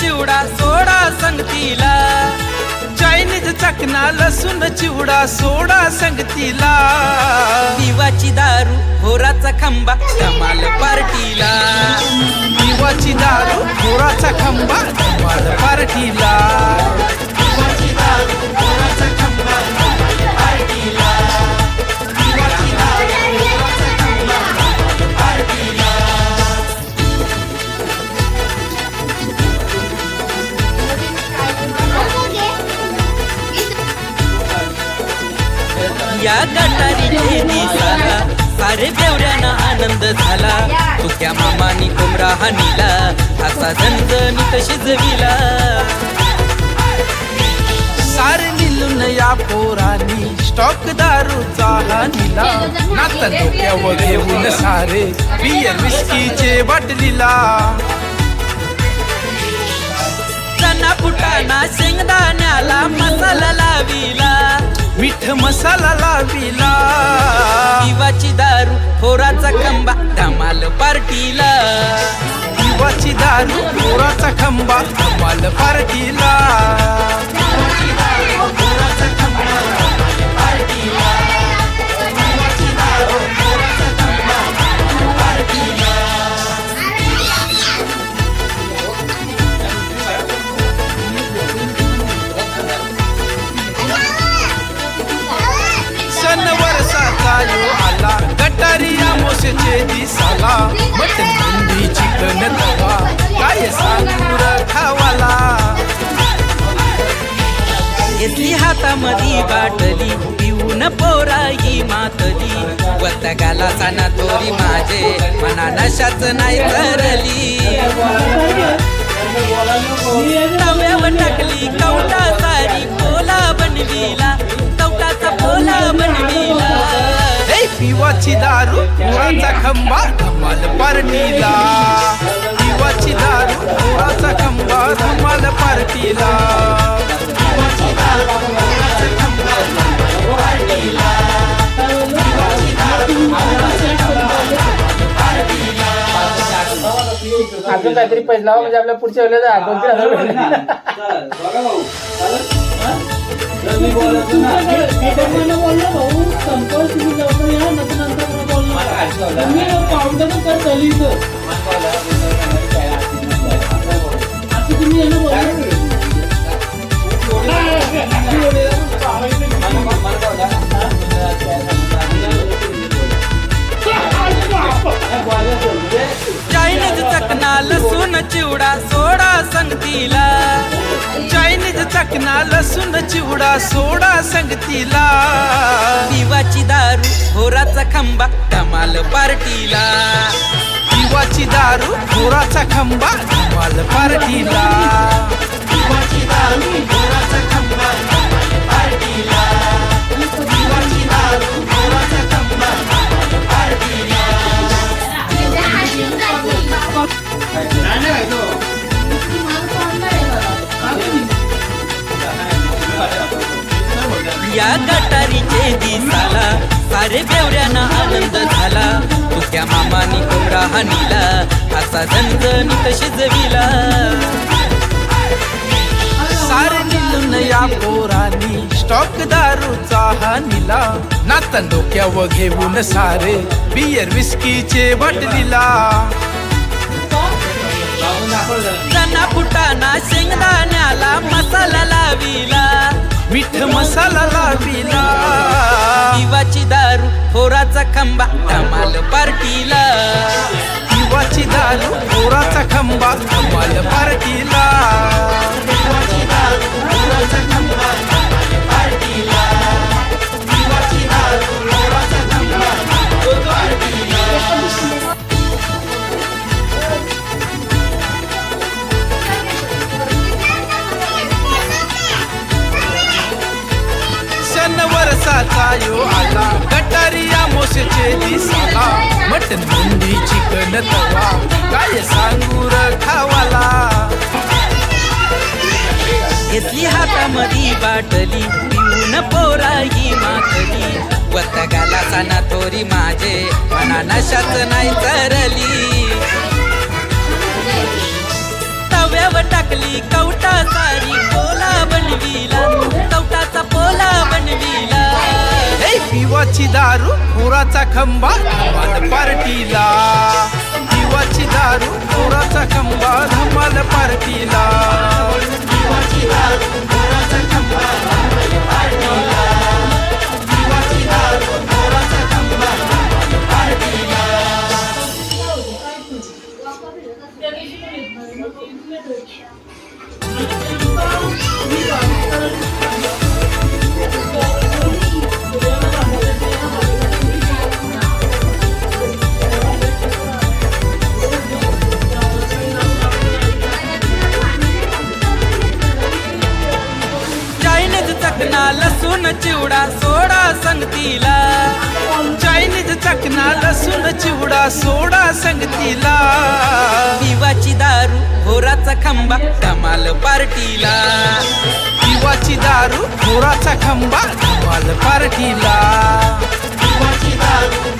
चिवडा सोडा संगतीला. Chinese चकना लसूण चिवडा सोडा संगतीला. दिवाची दारू होराचा खंबा कमाल पार्टीला. दिवाची दारू होराचा खंबा कमाल पार्टीला. या गटारीची दिसाला सारे देवऱ्यांना आनंद झाला. तुझ्या मामानी कोमरा हानीला असा झणझणीत शिजविला. सारे निलून या पोरानी स्टॉक दारूचा हानीला नात डोक्यावर घेऊन सारे बियर विस्कीचे बाटलीला जना फुटाणा शेंगदाण्याला मसाला मीठ मसाला लाविला दिवाची दारू थोराचा खंबा धमाल पार्टीला दिवाची दारू थोराचा खंबा, धमाल पार्टीला. गटारिया दिसाला मटन बुंदी चिकन तवा काय सांगूर खावाला? घेतली हातामधी बाटली पिऊन पोराई मातली. वत गाला साना तोरी माझे मना नशाच नाही करली. तव्यावर टाकली पिवाची दारू पोराचा खंबा धमाल पार्टीला. पिवाची दारू पोराचा खंबा धमाल पार्टीला. पिवाची दारू, पोराचा खंबा, धमाल पार्टीला. पिवाची दारू, पोराचा खंबा, धमाल पार्टीला. अजून काहीतरी पैसे लावा म्हणजे आपल्या पुढच्या वेळेला दोन तीन हजार भेटले चायनीज लसूण चिवडा सोडा संगतीला. दिवाची दारू होराचा खंबा धमाल पार्टीला. दिवाची दारू होराचा खंबा धमाल पार्टीला. दिवाची दारू होराचा खंबा धमाल पार्टीला. दिवाची दारू होराचा खंबा धमाल पार्टीला. या गटारीचे दिसाला. सारे देवऱ्यांना आनंद झाला. तुझ्या मामानी कोमरा हानिला असा झणझणीत शिजविला. सारे निलून या पोरानी स्टॉक दारूचा हानिला नातन डोक्यावर घेऊन सारे बियर विस्कीचे बाटलीला चना फुटाना शेंगदाण्याला मसाला लाविला. मीठ मसाला लाविला दिवाची दारू थोराचा खंबा धमाल पार्टीला. दिवाची दारू थोराचा खंबा धमाल पार्टीला. यो आला. गटारिया मोसेचे दिसाला मटन बुंदी चिकन तवा. काय सांगूर खावाला. घेतली हातामध्ये बाटली पिऊन पोराही मातली. वत गाला साना तोरी माझे मना नशाच नाही तरली तव्यावर टाकली कवटा सारी पोला बनविला. कवटाचा पोला बनविला. हे पिवाची दारू पुराचा खंबा धमाल पार्टीला. पिवाची दारू पुराचा खंबा धमाल पार्टीला. पिवाची दारू पुराचा खंबा धमाल पार्टीला. चिवडा सोडा संगतीला. चायनीज चकना लसूण चिवडा सोडा संगतीला. पिवाची दारू घोराचा खंबा धमाल पार्टीला. पिवाची दारू खोराचा खंबा धमाल पार्टीला. पिवाची दारू